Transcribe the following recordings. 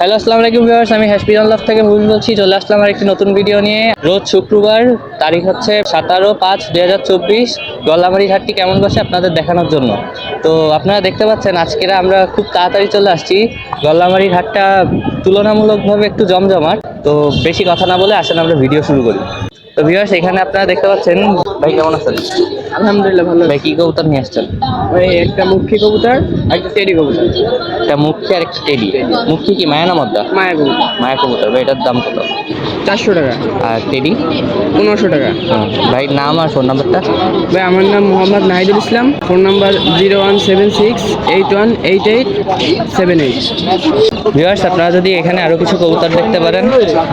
Hello, আসসালামু আলাইকুম viewers, আমি হ্যাসপিটাল লাভ থেকে ভুল বলছি। চলে আসলাম আর একটি নতুন ভিডিও নিয়ে। রোজ শুক্রবার, তারিখ হচ্ছে সতেরো পাঁচ দুই হাজার চব্বিশ। গল্লামারি ঘাটটি কেমন বসে আপনাদের দেখানোর জন্য। তো আপনারা দেখতে পাচ্ছেন, আজকেরা আমরা খুব তাড়াতাড়ি চলে আসছি। গল্লামারি ঘাটটা তুলনামূলকভাবে একটু জমজমাট। তো বেশি কথা না বলে আসেন, আমরা ভিডিও শুরু করি। তো ভিউয়ার্স, এখানে আপনারা দেখতে পাচ্ছেন ভাই কেমন আছেন? আলহামদুলিল্লাহ ভালো ভাই কি কবুতর নিয়ে আসছেন? ওই একটা মুখী কবুতর একটা টেডি কবুতর। একটা মুখী আর একটা টেডি। মুখী কি মায়া না মদ্দা? মায়া কবুতর। মায়া কবুতর ভাই এটার দাম কত? চারশো টাকা। আর টেডি? পনেরোশো টাকা। ভাই নাম আর ফোন নাম্বারটা ভাই আমার নাম Mohammad Nahidul Islam. Phone number zero one seven six eight one eight eight seven eight viewers আপনারা যদি এখানে আরও কিছু কবুতর দেখতে পারেন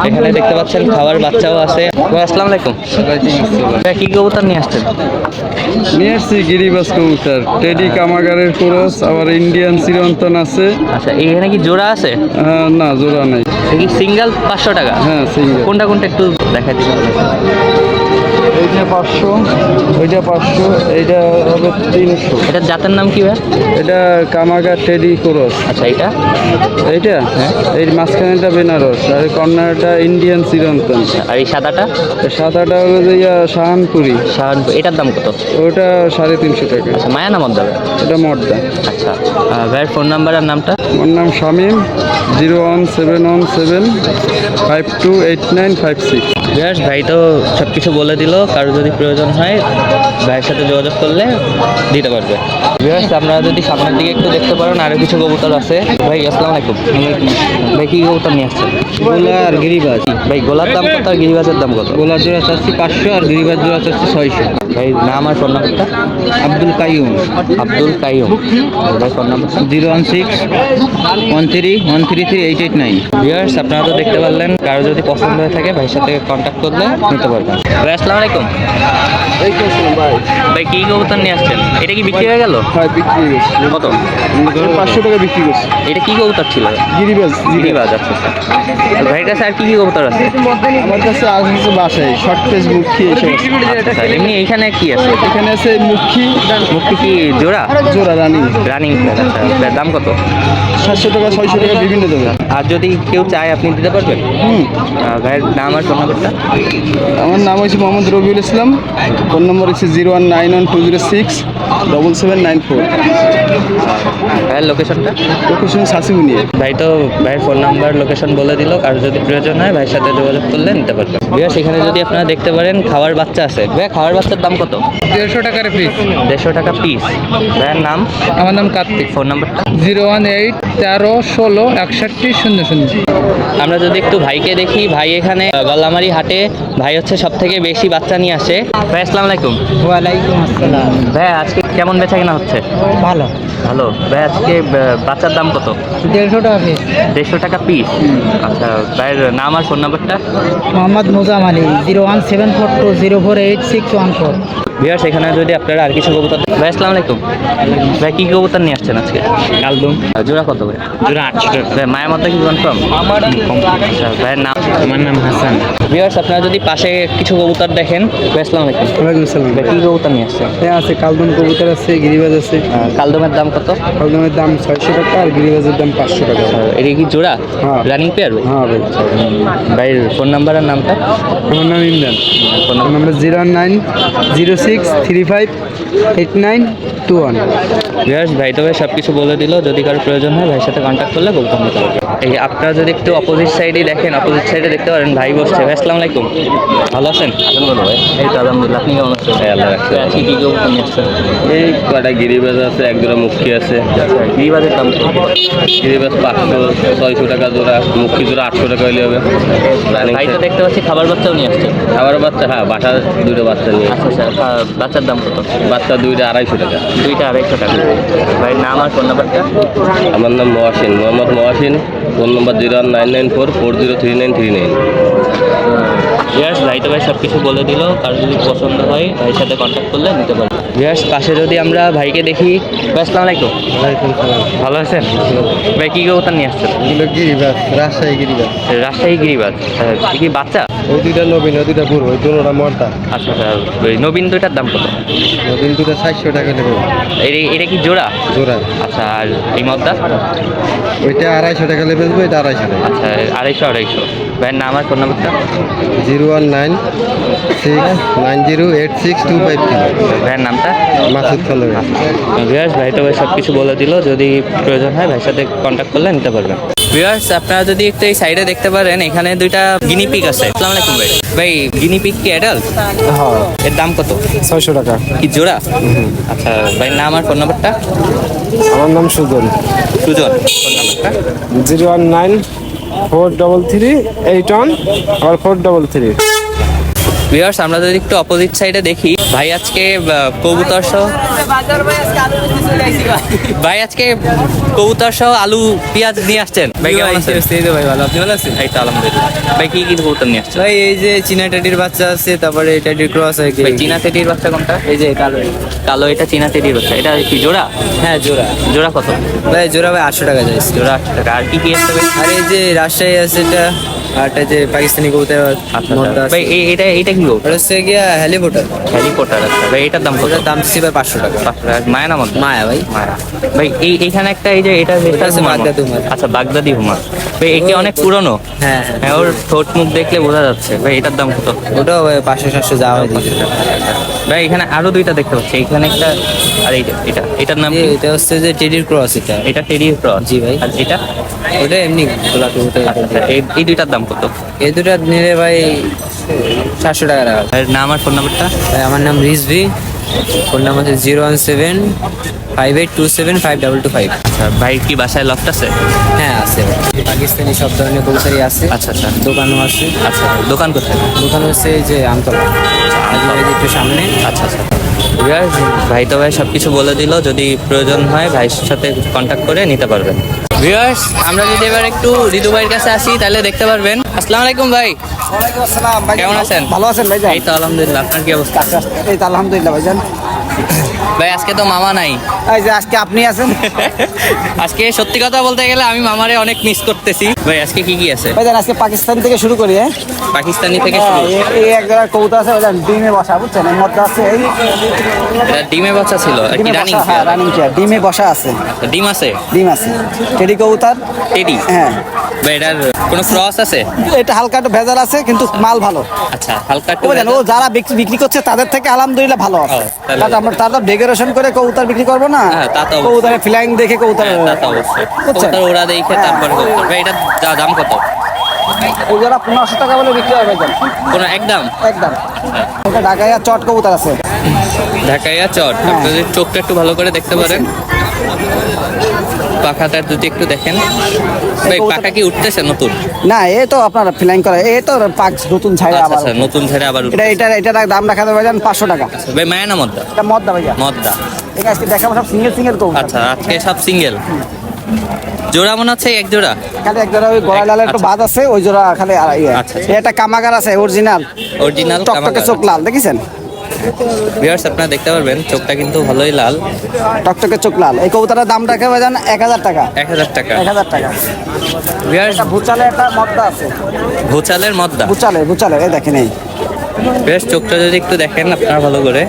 এখানে দেখতে পাচ্ছেন খাবার বাচ্চাও আছে। ভাই আসসালামু আলাইকুম। ভাই কি কবুতর নিয়ে আসছেন? নিয়ে আসছি গিরিবাস কবুতর। টেডি কামাগারের কোরস আবার ইন্ডিয়ান চিরন্তন আছে। আচ্ছা এখানে কি জোড়া আছে? হ্যাঁ না জোড়া নাই। কি সিঙ্গেল পাঁচশো টাকা? হ্যাঁ সিঙ্গেল কোনটা কোনটা একটু দেখাই দিবেন? এইটা পাঁচশো ওইটা পাঁচশো এইটা হবে তিনশো। এটা জাতের নাম কি ভাই? এটা কামাগার টেডি কোরস। আচ্ছা এটা এইটা? এই মাঝখানেটা বেনারস আর কর্নারটা ইন্ডিয়ান চিরন্তন। আর এই সাদাটা? সাদাটা হলো যে শাহানপুরি। সাহায্য এটার দাম কত? ওটা সাড়ে তিনশো টাকা। আচ্ছা মায়া নাম দেবে এটা মর্দা আচ্ছা ভাইয়ের ফোন নাম্বার আর নামটা? ওর নাম Shamim zero one seven one seven five two eight nine five six. Biraj ভাই তো সব কিছু বলে দিল কারও যদি প্রয়োজন হয় ভাইয়ের সাথে যোগাযোগ করলে দিতে পারবে। বিরাজ আপনারা যদি সামনের দিকে একটু দেখতে পারেন আরও কিছু কবুতর আছে। ভাই আসসালামু আলাইকুম। ভাই কি কবুতর নিয়ে আসছেন? গোলা আর গিরিবাজ। ভাই গোলার দাম কত আর গিরিবাজের দাম কত? গোলার জোড়া চাচ্ছি পাঁচশো আর গিরিবাজ জোড়া চাচ্ছি ছয়শো। ভাই নাম আর ফোন নাম্বারটা আব্দুল কাইম আব্দুল কাইম ভাই phone number zero one six one three one three three eight eight nine. Viewers আপনারা তো দেখতে পারলেন কারও যদি পছন্দ হয়ে থাকে ভাইয়ের সাথে কন্ট্যাক্ট করলে নিতে পারবেন। ভাই আসসালামু আলাইকুম। ভাই কি কবুতর নিয়ে আসছেন? এটা কি বিক্রি হয়ে গেল? হ্যাঁ বিক্রি হয়ে গেছে। কত? পাঁচশো টাকা বিক্রি করছে। এটা কি কবুতর ছিল? গিরিবাজ গিরিবাজ। আচ্ছা আচ্ছা। ভাইয়ের কাছে আর কি কি কবুতর আছে? আমার কাছে আজ হচ্ছে বাসায় শর্ট পেজ মুখী। আচ্ছা, এমনি এইখানে কি আছে? এখানে আছে মুখী মুক্তি কি জোড়া? জোড়া রানি। রানিং আচ্ছা। দাম কত? সাতশো টাকা ছয়শো টাকা বিভিন্ন দেবে আর যদি কেউ চায় আপনি দিতে পারবেন? হুম। ভাইয়ের নাম আর ফোন নাম্বারটা? আমার নাম হয়েছে মোহাম্মদ রবিউল ইসলাম। ফোন নম্বর হচ্ছে zero one nine one two zero six double seven nine four. ভাইয়ের লোকেশনটা? লোকেশন সাসিমুনিয়া ভাই তো ভাইয়ের ফোন নাম্বার লোকেশন বলে দিল। আর যদি প্রয়োজন হয় ভাইয়ের সাথে যোগাযোগ করলে নিতে পারবেন ভাইয়া সেখানে যদি আপনারা দেখতে পারেন খাওয়ার বাচ্চা আছে। ভাইয়া খাওয়ার বাচ্চার দাম কত? দেড়শো টাকার পিস দেড়শো টাকা পিস ভাইয়ের নাম? আমার নাম কার্তিক। ফোন নাম্বারটা? জিরো ওয়ান এইট তেরো ষোলো একষট্টি শূন্য শূন্য। আমরা যদি একটু ভাইকে দেখি ভাই এখানে আহ, গল্লামারি হাটে ভাই হচ্ছে সব থেকে বেশি বাচ্চা নিয়ে আসে। ভাই আসসালাম আলাইকুম। ওয়ালাইকুম আসসালাম। ভাই আজকে কেমন বেচা কেনা হচ্ছে? ভালো। ভালো। ভাই আজকে বাচ্চার দাম কত? দেড়শো টাকা পিস দেড়শো টাকা পিস আচ্ছা ভাইয়ের নাম আর ফোন নাম্বারটা Mohammad Mozam Ali zero one seven four two zero four eight six one four. Viewer সেখানে যদি আপনারা আর কিছু কবুতর ভাই আসসালামু আলাইকুম। ভাই কি কবুতর নিয়ে আসছেন আজকে? কালদম জোড়া কত ভাই জোড়া আটশো টাকা। ভাই মায়ের মতো কি কনফার্ম আমার আচ্ছা ভাইয়ের নাম? আমার নাম হাসান। ভিউয়ার্স আপনারা যদি পাশে কিছু কবুতর দেখেন ভাই আসসালামু আলাইকুম। ওয়ালাইকুম আসসালাম। ভাই কি কবুতর নিয়ে আসছেন? হ্যাঁ আছে কালদম কবুতর আছে গিরিবাজ আছে। কালদমের দাম কত? কালদমের দাম ছয়শো টাকা আর গিরিবাজের দাম পাঁচশো টাকা। আহ, এটা কি জোড়া? হ্যাঁ। রানিং পেয়ার ভাই হ্যাঁ ভাই। ভাইয়ের ফোন নাম্বার আর নামটা? আমার নাম Imran. Phone phone number zero nine zero six three five eight nine two one. Viewers ভাই তো ভাই সব কিছু বলে দিল যদি কারও প্রয়োজন হয় ভাইয়ের সাথে কন্ট্যাক্ট করলে নিতে পারবে এই আপনারা যদি একটু অপোজিট সাইডে দেখেন অপোজিট সাইডে দেখতে পারেন ভাই বসছে। ভাই আসসালামু আলাইকুম। ভালো আছেন? বলো ভাই। এই তো আলহামদুলিল্লাহ। আপনি কেমন আছেন? হ্যাঁ আল্লাহ রাখছে আজকে কি আসছেন এই কটা গিরিবাজ আছে এক জোড়া মুখী আছে। গিরিবাজের দাম? গিরিবাজ পাঁচশো ছয়শো টাকা জোড়া মুখী জোড়া আটশো টাকা হইলে হবে। ভাই তো দেখতে পাচ্ছি খাবার বাচ্চাও নিয়ে আসছে। খাবার বাচ্চা হ্যাঁ বাসা দুটো বাচ্চা নিয়ে। আচ্ছা স্যার বাচ্চার দাম কত? বাচ্চা দুইটা আড়াইশো টাকা। দুইটা আড়াইশো টাকা। ভাই নাম আর ফোন নাম্বারটা আমার নাম Mohasin Mohammad Mohasin phone number zero nine nine four four zero three nine three nine. Viewers ভাই তো ভাই সব কিছু বলে দিল কারও যদি পছন্দ হয় ভাইয়ের সাথে কন্ট্যাক্ট করলে নিতে পারবে। ভিয়ার্স পাশে যদি আমরা ভাইকে দেখি ভাই আসসালামু আলাইকুম। ভালো আছেন? ভাই কি কবুতর নিয়ে আসছেন? এগুলো গিরিবাস রাজশাহী গিরিবাস রাজশাহী আচ্ছা, কি বাচ্চা? ওই দুইটা নবীন ওই দুইটা পুরো ওই দুটোটা মর্দা। আচ্ছা আচ্ছা ওই নবীন দুইটার দাম কত? নবীন দুটো চারশো টাকা নেবে। এটা এটা কি জোড়া? জোড়া। আচ্ছা আর এই মদ্দা ওইটা আড়াইশো টাকা নেবে এটা আড়াইশো টাকা। আচ্ছা আড়াইশো আড়াইশো। ভাইয়ের নাম আর ফোন নাম্বারটা zero one nine six nine zero eight six two five three. ভাইয়ের নামটা? মাসুদ খানবে ভিউয়ার্স ভাই তো ভাই সব কিছু বলে দিল। যদি প্রয়োজন হয় ভাইয়ের সাথে কন্ট্যাক্ট করলে নিতে পারবেন। ভিউয়ার্স আপনারা যদি একটু এই সাইডে দেখতে পারেন এখানে দুইটা গিনি পিক আছে। আসসালামু আলাইকুম ভাই। ভাই গিনি পিক কি অ্যাডাল্ট হ্যাঁ। এর দাম কত? ছয়শো টাকা। কি জোড়া? আচ্ছা ভাইয়ের নাম আর ফোন নাম্বারটা আমার নাম সুজন। সুজন ফোন নাম্বারটা zero one nine four double three eight one আর ফোর ডবল থ্রি ভিউয়ার্স আমরা যদি একটু অপোজিট সাইডে দেখি ভাই আজকে কবুতর সহ ভাই আজকে কবুতর সহ আলু পেঁয়াজ নিয়ে আসছেন। ভাই কেমন আছেন? ভাই ভালো। আপনি ভালো আছেন? এই তো আলহামদুলিল্লাহ। ভাই কি কি কবুতর নিয়ে আসছেন? ভাই এই যে চীনা টাটির বাচ্চা আছে তারপরে টাটির ক্রস আছে ভাই চীনা তেটির বাচ্চা কোনটা? এই যে কালো কালো এটা চীনা তেটির বাচ্চা। এটা কি জোড়া? হ্যাঁ জোড়া। জোড়া কত? ভাই জোড়া ভাই আটশো টাকা যাইছে জোড়া আটশো টাকা। আর কি কি আসছে ভাই? আর এই যে রাজশাহী আছে এটা আর এটা যে পাকিস্তানি কবুতর আচ্ছা আচ্ছা। আছে। ভাই এটা এটা কি কবুতর? হচ্ছে গিয়া হেলিকপ্টার হেলিকপ্টার আচ্ছা। ভাই এটার দাম কত? দাম দিচ্ছি ভাই পাঁচশো টাকা। পাঁচশো টাকা। মায়া নাম মায়া ভাই। মায়া। ভাই এই এইখানে একটা এই যে এটা এটা হচ্ছে বাগদাদি হুমার। আচ্ছা বাগদাদি হুমার ভাই এটি অনেক পুরনো? হ্যাঁ হ্যাঁ। হ্যাঁ ওর ঠোঁট মুখ দেখলে বোঝা যাচ্ছে। ভাই এটার দাম কত? ওটাও ভাই পাঁচশো সাতশো যাওয়া হয় ভাই এখানে আরও দুইটা দেখতে পাচ্ছি। এখানে একটা আর এইটা এটা এটার নাম কি? এটা হচ্ছে যে টেডির ক্রস এটা। এটা টেডি ক্রস জি ভাই। আর এটা? ওটা এমনি গোলা কবুতর আচ্ছা, এই- দুইটার দাম কত? এই দুটা নিলে ভাই সাতশো টাকা রাখা ভাই নাম আর ফোন নাম্বারটা ভাই আমার নাম রিজভি। ফোন নাম্বার হচ্ছে zero one seven five eight two seven five double two five. আচ্ছা ভাই কি বাসায় লফট আছে? হ্যাঁ আছে পাকিস্তানি সব ধরনের কবুতরই আছে। আচ্ছা আচ্ছা। দোকানও আছে। আচ্ছা দোকান কোথায়? দোকান হচ্ছে যে আমতলা। একটু সামনে। আচ্ছা আচ্ছা। ভাই তো ভাই সব কিছু বলে দিল। যদি প্রয়োজন হয় ভাইয়ের সাথে কন্ট্যাক্ট করে নিতে পারবেন। ভিউয়ার্স আমরা যদি এবার একটু ঋতু ভাইয়ের কাছে আসি তাহলে দেখতে পারবেন। আসসালামু আলাইকুম ভাই। আসসালাম কেমন আছেন? ভালো আছেন ভাই এই তো আলহামদুলিল্লাহ আপনার কি অবস্থা? এই তো আলহামদুলিল্লাহ ভাইজান। ভাই আজকে তো মামা নাই। এই যে আজকে আপনি আছেন? আজকে সত্যি কথা বলতে গেলে আমি মামারে অনেক মিস করতেছি। ভাই আজকে কি কি আছে? ভাইজান আজকে পাকিস্তান থেকে শুরু করি হ্যাঁ? পাকিস্তানি থেকে শুরু। এই- এই এক জায়গায় কবুতর আছে ভাইজান ডিমে বসা বুঝছেন? এর মধ্যে আছে এই এটা ডিমে বাচ্চা ছিল কি রানিং বসা হ্যাঁ রানিং চেয়ার ডিমে বসা আছে। ডিম আছে? ডিম আছে। টেডি কবুতর টেডি? হ্যাঁ। ভাই এটার কোনো ক্রস আছে? এটা হালকা একটু ভেজাল আছে কিন্তু মাল ভালো। আচ্ছা হালকা একটু ও যারা বিক্রি বিক্রি করছে তাদের থেকে আলহামদুলিল্লাহ ভালো আছে। তাহলে- আমরা তারা ডেকোরেশন করে কবুতর বিক্রি করব না? হ্যাঁ। কবুতরের ফ্লাইং দেখে কবুতর হ্যাঁ, অবশ্যই। ওরা দেখে তারপরে এটা দাম কত? ওই যারা পনেরোশো টাকা বলে বিক্রি হয় ভাইজান। কোনো একদম একদম। এটা ঢাকায় চট কবুতর আছে। ঢাকাইয়া চট। হ্যাঁ। আপনি যদি চোখটা একটু ভালো করে দেখতে পারেন। পাখাটা যদি একটু দেখেন। ভাই পাখা কি উঠতেছে নতুন? না এ তো আপনার ফ্লাইং করে। এ তো পাক নতুন ছাইড়া আচ্ছা আবার আচ্ছা নতুন ছেড়ে আবার এটা এটা এটা দাম রাখা দেবে ভাইজান পাঁচশো টাকা। ভাই মায়া না মদ্দা? এটা মদ দাম ভাইয়া মদ্দা। ঠিক আছে দেখাবো সব সিঙ্গেল সিঙ্গেল কবুতর। আচ্ছা আজকে সব সিঙ্গেল জোড়া মনে হচ্ছে এক জোড়া? খালি এক জোড়া ওই গলায় লালের একটু আচ্ছা। বাদ আছে ওই জোড়া খালি ইয়ে। আচ্ছা, আচ্ছা। এটা কামাগার আছে অরিজিনাল অরিজিনাল টকটকে চোখ লাল দেখেছেন? ভিউয়ার্স আপনারা দেখতে পারবেন চোখটা কিন্তু ভালোই লাল। টকটকে চোখ লাল। এই কবুতরের দাম রাখা ভাইজান এক হাজার টাকা। এক হাজার টাকা। এক হাজার টাকা। ভিউয়ার্স ভুচালে একটা মদ্দা আছে। ভোচালের মদ্দা। ভুচালে ভুচালে এই দেখেন এই। ভিউয়ার্স চোখটা যদি একটু দেখেন আপনারা ভালো করে।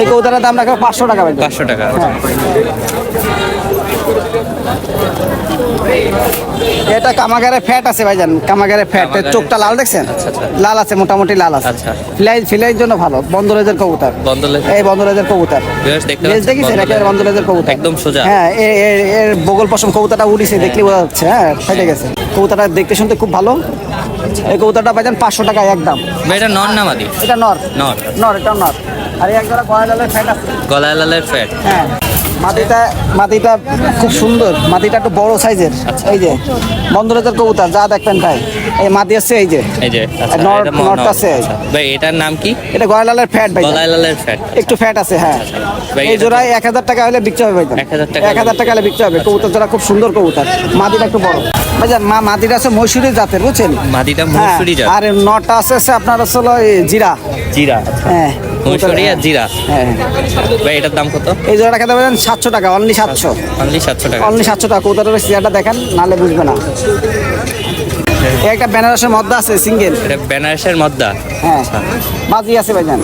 এই কবুতরের দাম রাখা পাঁচশো টাকা পাঁচশো টাকা। হ্যাঁ। এটা কামাগারে ফ্যাট আছে ভাইজান কামাগারে ফ্যাট চোখটা লাল দেখছেন? আচ্ছা, আচ্ছা। লাল আছে মোটামুটি লাল আছে। আচ্ছা। ফিলাই ফিলাইয়ের জন্য ভালো বন্দরেজের কবুতর। এই বন্দরেজের কবুতর। দেখেছেন? একেবারে বন্দরেজের কবুতর। একদম সোজা। হ্যাঁ এর বগল পশম কবুতরটা উড়িছে দেখলে বোঝা যাচ্ছে হ্যাঁ ফেটে গেছে। কবুতরটা দেখতে শুনতে খুব ভালো। এই কবুতরটা পাইছেন পাঁচশো টাকা একদম। ভাই এটা নন না মাদি? এটা নর। নর। নর এটা নর। আর এক জোড়া গলা লালের ফ্যাট আছে। গলায় লালের ফ্যাট হ্যাঁ। মাটিটা মাটিটা খুব সুন্দর। মাটিটা একটু বড় সাইজের। আচ্ছা। এই যে বন্দরের কবুতর যা দেখবেন ভাই। এই মাটি আছে এই যে। এই যে আচ্ছা নর। আছে। আচ্ছা। ভাই এটার নাম কি? এটা গয়লালের ফ্যাট ভাই। গলায় লালের ফ্যাট। একটু ফ্যাট আছে হ্যাঁ। ভাই, এই জোড়ায় এক হাজার টাকা হলে বিক্রি হবে ভাই। 1000 টাকা এক হাজার টাকা হলে বিক্রি হবে। কবুতর জোড়া খুব সুন্দর কবুতর। মাটিটা একটু বড়। ভাইজান মা মাদিটা আছে মৈশুরি জাতের বুঝছেন? মাদিটা হ্যাঁ, আর নটা আছে আপনার এই জিরা। জিরা হ্যাঁ। মসুরি আর জিরা। হ্যাঁ ভাই এটার দাম কত? এই জোড়াটা খেতে পারেন সাতশো টাকা অনলি সাতশো। অনলি সাতশো টাকা। অনলি সাতশো টাকা। কৌতাটার সিয়াটা দেখেন নালে বুঝবে না। একটা বেনারসের মধ্যে আছে সিঙ্গেল এটা বেনারসের মদ্দা। হ্যাঁ। মাঝি আছে ভাইজান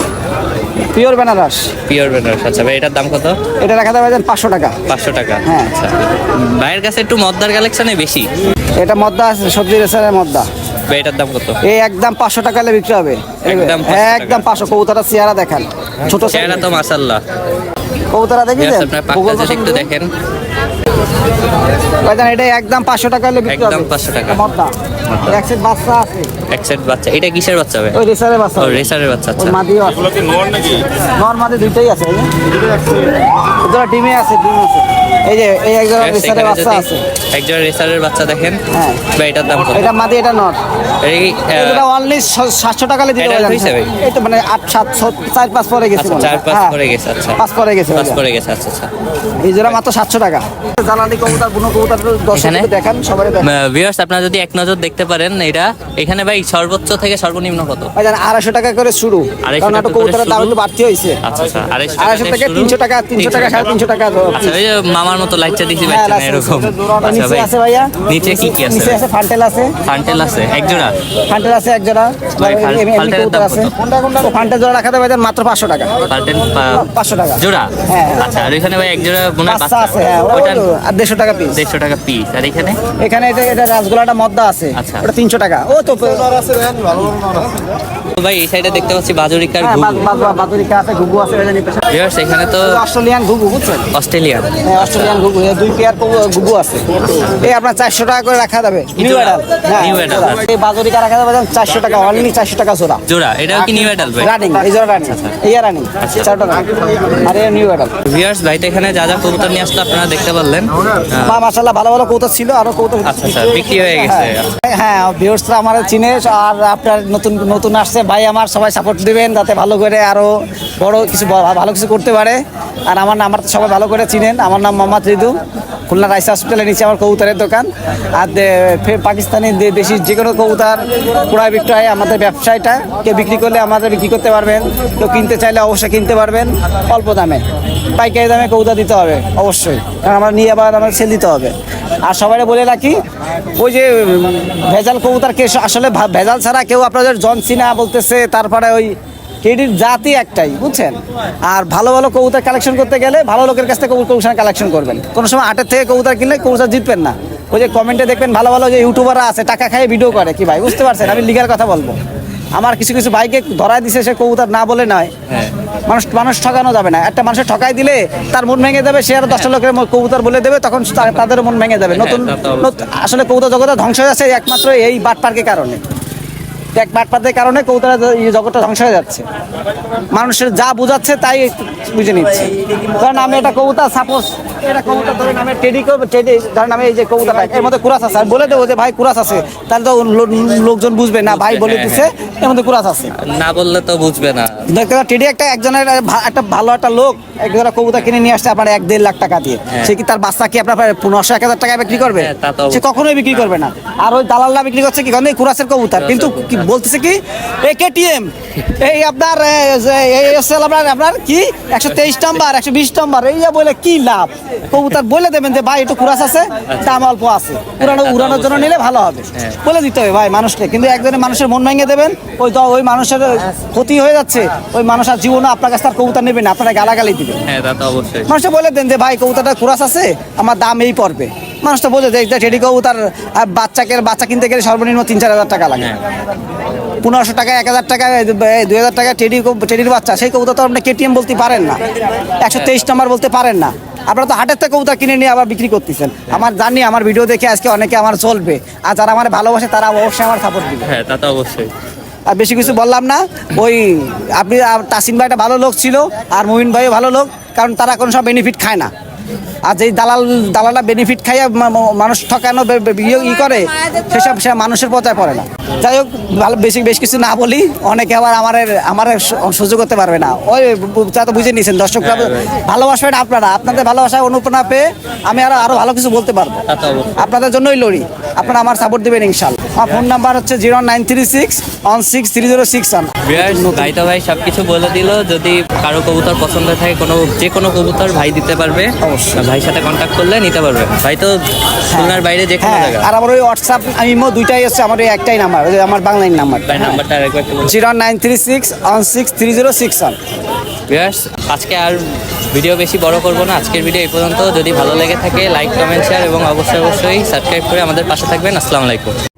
পিওর বেনারস। পিওর বেনারস আচ্ছা। ভাই এটার দাম কত? এটা রাখাতে ভাইজান পাঁচশো টাকা। পাঁচশো টাকা হ্যাঁ। আচ্ছা। ভাইয়ের কাছে একটু মদ্দার কালেকশনে বেশি। এটা মদ্দা আছে সবজি রেসারের মদ্দা। এটার দাম কত? এই একদম পাঁচশো টাকা হলে বিক্রি হবে। একদম একদম পাঁচশো কবুতরা চেহারা দেখান ছোট চেহারা তো মাসাল্লাহ কবুতরা দেখি একটু দেখেন। এটা একদম পাঁচশো টাকা হলে বিক্রি হবে। একদম 500 টাকা। এক সেট বাচ্চা আছে। এক সেট বাচ্চা। এটা কিসের বাচ্চা ভাই? ওই রেসারের বাচ্চা। ও রেসারের বাচ্চা আচ্ছা। মাদিও আছে। নর মাদি দুইটাই আছে। এই যে। দুটো ডিমে আছে ডিম আছে। এই যে এই একজন রেসারের বাচ্চা যদি আছে। একজন রেসারের বাচ্চা দেখেন। হ্যাঁ। ভাই এটার দাম কত? এটা মাদি এটা নর। এটা অনলি সাতশো টাকা দিতে এটা পারবেন। হইছে ভাই? এই তো মানে পরে গেছে আচ্ছা। চার পাঁচ পরে গেছে আচ্ছা। পাঁচ পরে গেছে পাঁচ পরে গেছে আচ্ছা আচ্ছা। এই জোড়া মাত্র সাতশো টাকা। জ্বালানি কবুতর বুনো কবুতর? দর্শকদের দেখান সবাই দেখান। ভিউয়ার্স আপনারা যদি এক নজর দেখতে পারেন এটা। এখানে ভাই সর্বোচ্চ থেকে সর্বনিম্ন কত? আড়াইশো টাকা করে শুরু। আড়াইশো কারণ টাকা একটা করে কবুতরের দাম একটু বাড়তি হয়েছে। আচ্ছা আচ্ছা আড়াইশো আড়াইশো থেকে তিনশো টাকা তিনশো টাকা সাড়ে তিনশো টাকা আচ্ছা ওই মামার মতো লাইটটা হ্যাঁ, এরকম। আচ্ছা নিচে আছে ভাইয়া। নিচে কি কি আছে? নিচে আছে ফান্টেল আছে। ফান্টেল আছে এক জোড়া? ফান্টেল আছে এক জোড়া। ভাই, ফাল- এমনি- এমনি ফান্টেলের কবুতর দাম আছে। ফান্টেল জোড়া রাখাতে ভাইজান মাত্র পাঁচশো টাকা। ফান্টেল পাঁচশো টাকা। জোড়া। আচ্ছা আর এখানে ভাই এক জোড়া বাচ্চা বাচ্চা আছে হ্যাঁ ওটা দেড়শো টাকা পিস দেড়শো টাকা পিস আর এখানে? এখানে এটা এটা রাসগোলাটা মদ্দা আছে। আচ্ছা। ওটা তিনশো টাকা ও তো তো ভাই এই সাইডে দেখতে পাচ্ছি বাজুরিকার হ্যাঁ, ঘুঘু। আছে ঘুঘু আছে। ভিউয়ার্স এখানে তো অস্ট্রেলিয়ান ঘুঘু বুঝছেন? অস্ট্রেলিয়ান। হ্যাঁ, অস্ট্রেলিয়ান ঘুঘু দুই পেয়ার ঘুঘু আছে। এই আপনার চারশো টাকা করে রাখা যাবে নিউ? অ্যাডাল হ্যাঁ আচ্ছা। এই বাজরিকা রাখা যাবে চারশো টাকা অনলি চারশো টাকা জোড়া। জোড়া এটাও কি নিউ ভাই? রানিং এই জোড়া রানিং এই রানিং চারটা রানিং আর নিউ অ্যাডাল ভিউয়ার্স ভাই তো এখানে যা যা কবুতর নিয়ে আসতো আপনারা দেখতে পারলেন। মা মাশাআল্লাহ ভালো ভালো কৌতা ছিল আরও কৌতা আচ্ছা আচ্ছা বিক্রি হয়ে গেছে। হ্যাঁ, হ্যাঁ ভিউয়ার্সরা আমার চিনে আর আপনার নতুন নতুন আসছে ভাই আমার সবাই সাপোর্ট দিবেন যাতে ভালো করে আরও বড় কিছু ভালো কিছু করতে পারে। আর আমার তো সবাই ভালো করে চিনেন। আমার নাম মোহাম্মদ রিদু। খুলনা রাইস হসপিটালের নিচে আমার কবুতরের দোকান। আর ফের পাকিস্তানি দেশি যে কোনো কবুতর ক্রয় বিক্রয় আমাদের ব্যবসায়টা। কেউ বিক্রি করলে আমাদের বিক্রি করতে পারবেন। কেউ কিনতে চাইলে অবশ্যই কিনতে পারবেন। অল্প দামে। পাইকারি দামে কবুতর দিতে হবে, অবশ্যই। কারণ আমরা নিয়ে আবার আমাদের সেল দিতে হবে। আর সবাই বলে রাখি, ওই যে ভেজাল কবুতর কে আসলে ভেজাল ছাড়া কেউ আপনাদের জন সিনা বলতেছে, তারপরে ওই কেডির জাতি একটাই, বুঝছেন? আর ভালো ভালো কবুতর কালেকশন করতে গেলে ভালো লোকের কাছ থেকে কবুতর কালেকশন করবেন। কোনো সময় আটের থেকে কবুতর কিনলে কবুতর জিতবেন না। ওই যে কমেন্টে দেখবেন ভালো ভালো যে ইউটিউবাররা আছে, টাকা খাইয়ে ভিডিও করে, কি ভাই? বুঝতে পারছেন? আমি লিগার কথা বলব। আমার কিছু কিছু বাইকে ধরাই দিছে সে কবুতর না বলে নয়। হ্যাঁ। মানুষ মানুষ ঠকানো যাবে না। একটা মানুষের ঠকাই দিলে তার মন ভেঙে যাবে সে আরও দশটা লোকের কবুতর বলে দেবে তখন তা- তাদেরও মন ভেঙে যাবে। নতুন তা তো অবশ্যই। নত- আসলে কবুতর জগতে ধ্বংস হয়ে যাচ্ছে একমাত্র এই বাট পার্কের কারণে। এক বাট পার্কের কারণে কবুতর এই জগৎটা ধ্বংস হয়ে যাচ্ছে। মানুষের যা বোঝাচ্ছে তাই বুঝে নিচ্ছে। কারণ আমি একটা কবুতর সাপোজ এটা কবুতর ধরেন আমি টেডি টেডি ধরেন আমি এই যে কবুতরটা এর মধ্যে কুরাস আছে। আমি বলে দেবো যে ভাই কুরাস আছে। তাহলে তো লোকজন বুঝবে না ভাই বলে এর মধ্যে কুরাস আছে। না বললে তো বুঝবে না। দেখতে টেডি একটা একজনের একটা ভালো একটা লোক একজনের কবুতর কিনে নিয়ে আসছে আপনার এক দেড় লাখ টাকা দিয়ে। সে কি তার বাচ্চা কি আপনার পনেরোশো এক হাজার টাকায় বিক্রি করবে? হ্যাঁ, সে কখনোই বিক্রি করবে না। আর ওই বিক্রি করছে কি? কারণ কুরাসের কবুতর। কিন্তু কি বলতেছে কি? কেটিএম এই আপনার এই আপনার আপনার কি? একশো তেইশ নাম্বার একশো বিশ নাম্বার এই যে বলে কি লাভ? কবুতর বলে দেবেন যে ভাই একটু কুরাস আছে দাম অল্প আছে। পুরানো উড়ানোর জন্য নিলে ভালো হবে। বলে দিতে হবে ভাই মানুষকে। কিন্তু একজনের মানুষের মন ভেঙে দেবেন ওই ওই মানুষের ক্ষতি হয়ে যাচ্ছে ওই মানুষ আর জীবনে আপনার কাছে তার কবুতর নেবে না আপনারা গালাগালি দিবে হ্যাঁ মানুষকে বলে দেন যে ভাই কবুতরটা কুরাস আছে আমার দাম এই পড়বে। মানুষটা বোঝে যে টেডি কবুতর বাচ্চাকে বাচ্চা কিনতে গেলে সর্বনিম্ন তিন চার হাজার টাকা লাগে। হ্যাঁ। পনেরোশো টাকা এক হাজার টাকা দুই হাজার টাকা টেডি টেডির বাচ্চা সেই কবুতর তো আপনি কেটিএম বলতে পারেন না। একশো তেইশ নাম্বার বলতে পারেন না। আপনারা তো হাটের থেকে কবুতর কিনে নিয়ে আবার বিক্রি করতেছেন। আমার জানি আমার ভিডিও দেখে আজকে অনেকে আমার চলবে। আর যারা আমার ভালোবাসে তারা অবশ্যই আমার সাপোর্ট দিবে। হ্যাঁ তা তো অবশ্যই। আর বেশি কিছু বললাম না। ওই আপনি তাসিম ভাইটা ভালো লোক ছিল আর মুমিন ভাইও ভালো লোক কারণ তারা কোনো সব বেনিফিট খায় না। আর যেই দালাল দালালরা বেনিফিট খাইয়া মানুষ ঠকানো ইয়ে- ই করে সেসব সে মানুষের পচায় পড়ে না। যাই হোক ভালো বেশি বেশ কিছু না বলি অনেকে আবার আমার আমার সহ্য করতে পারবে না। ওই তা তো বুঝে নিয়েছেন দর্শকরা ভালোবাসবেন আপনারা। আপনাদের ভালোবাসায় অনুপ্রেরণা পেয়ে আমি আরও আরও ভালো কিছু বলতে পারব। আপনাদের জন্যই লড়ি। আপনারা আমার সাপোর্ট দেবেন ইনশাল আমার ফোন নাম্বার হচ্ছে zero nine three six one six three zero six one viewers ভাই তো ভাই সব কিছু বলে দিল। যদি কারও কবুতর পছন্দ থাকে কোনো যে কোনো কবুতর ভাই দিতে পারবে। অবশ্যই। ভাইয়ের সাথে কন্ট্যাক্ট করলে নিতে পারবে। ভাই তো খুলনার বাইরে যে কোনো হ্যাঁ জায়গা আর আমার ওই হোয়াটসঅ্যাপ আমি মো দুইটাই হচ্ছে আমার ওই একটাই নাম্বার ওই যে আমার বাংলাইন নাম্বার ভাই নাম্বারটা আরেকবার। Zero nine three six one six three zero six one. Viewers আজকে আর ভিডিও বেশি বড় করব না। আজকের ভিডিও এই পর্যন্ত। যদি ভালো লেগে থাকে লাইক কমেন্ট শেয়ার এবং অবশ্যই অবশ্যই সাবস্ক্রাইব করে আমাদের পাশে থাকবেন। আসসালামু আলাইকুম।